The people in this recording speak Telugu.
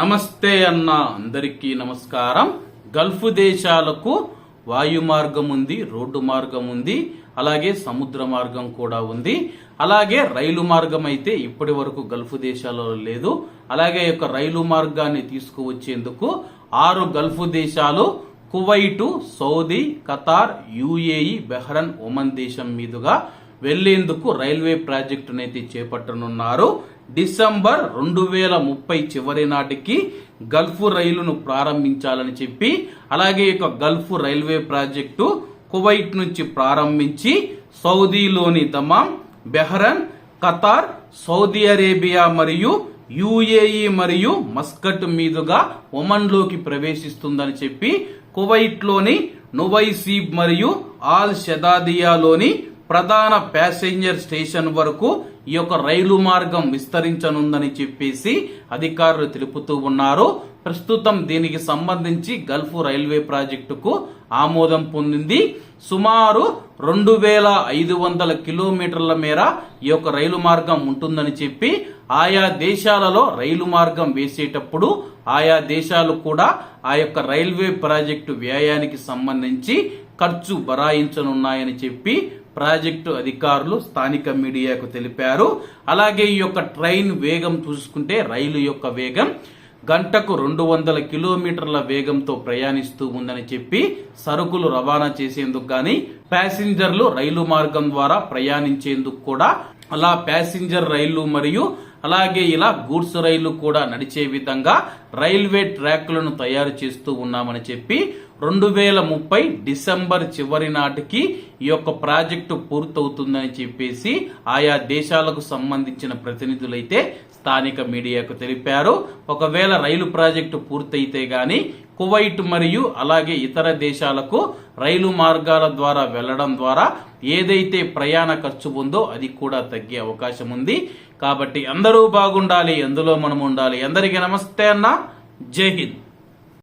నమస్తే అన్న అందరికీ నమస్కారం. గల్ఫ్ దేశాలకు వాయు మార్గం ఉంది రోడ్డు మార్గం ఉంది అలాగే సముద్ర మార్గం కూడా ఉంది. అలాగే రైలు మార్గం అయితే ఇప్పటి వరకు గల్ఫ్ దేశాలలో లేదు. అలాగే యొక్క రైలు మార్గాన్ని తీసుకువచ్చేందుకు ఆరు గల్ఫ్ దేశాలు Kuwait Saudi Qatar UAE Bahrain Oman దేశం మీదుగా వెళ్ళేందుకు రైల్వే ప్రాజెక్టునైతే చేపట్టనున్నారు. డిసెంబర్ రెండు వేల ముప్పై చివరి నాటికి గల్ఫ్ రైలును ప్రారంభించాలని చెప్పి అలాగే ఈ యొక్క గల్ఫ్ రైల్వే ప్రాజెక్టు కువైట్ నుంచి ప్రారంభించి సౌదీలోని Dammam Bahrain Qatar Saudi Arabia మరియు యుఏఈ మరియు మస్కట్ మీదుగా ఒమన్లోకి ప్రవేశిస్తుందని చెప్పి కువైట్లోని నువైసీబ్ మరియు ఆల్ షదాదియాలోని ప్రధాన ప్యాసింజర్ స్టేషన్ వరకు ఈ యొక్క రైలు మార్గం విస్తరించనుందని చెప్పేసి అధికారులు తెలుపుతూ ఉన్నారు. ప్రస్తుతం దీనికి సంబంధించి గల్ఫ్ రైల్వే ప్రాజెక్టుకు ఆమోదం పొందింది. సుమారు రెండు వేల ఐదు వందల కిలోమీటర్ల మేర ఈ యొక్క రైలు మార్గం ఉంటుందని చెప్పి ఆయా దేశాలలో రైలు మార్గం వేసేటప్పుడు ఆయా దేశాలు కూడా ఆ యొక్క రైల్వే ప్రాజెక్టు వ్యయానికి సంబంధించి ఖర్చు బరాయించనున్నాయని చెప్పి ప్రాజెక్టు అధికారులు స్థానిక మీడియాకు తెలిపారు. అలాగే ఈ యొక్క ట్రైన్ వేగం చూసుకుంటే రైలు యొక్క వేగం గంటకు రెండు వందల కిలోమీటర్ల వేగంతో ప్రయాణిస్తూ ఉందని చెప్పి సరుకులు రవాణా చేసేందుకు గాని ప్యాసింజర్లు రైలు మార్గం ద్వారా ప్రయాణించేందుకు కూడా అలా ప్యాసింజర్ రైళ్ళు మరియు అలాగే ఇలా గూడ్స్ రైళ్ళు కూడా నడిచే విధంగా రైల్వే ట్రాక్లను తయారు చేస్తూ ఉన్నామని చెప్పి రెండు వేల ముప్పై డిసెంబర్ చివరి నాటికి ఈ యొక్క ప్రాజెక్టు పూర్తవుతుందని చెప్పేసి ఆయా దేశాలకు సంబంధించిన ప్రతినిధులైతే స్థానిక మీడియాకు తెలిపారు. ఒకవేళ రైలు ప్రాజెక్టు పూర్తయితే గాని కువైట్ మరియు అలాగే ఇతర దేశాలకు రైలు మార్గాల ద్వారా వెళ్ళడం ద్వారా ఏదైతే ప్రయాణ ఖర్చు ఉందో అది కూడా తగ్గే అవకాశం ఉంది. కాబట్టి అందరూ బాగుండాలి అందులో మనం ఉండాలి అందరికీ నమస్తే అన్న. జై హింద్.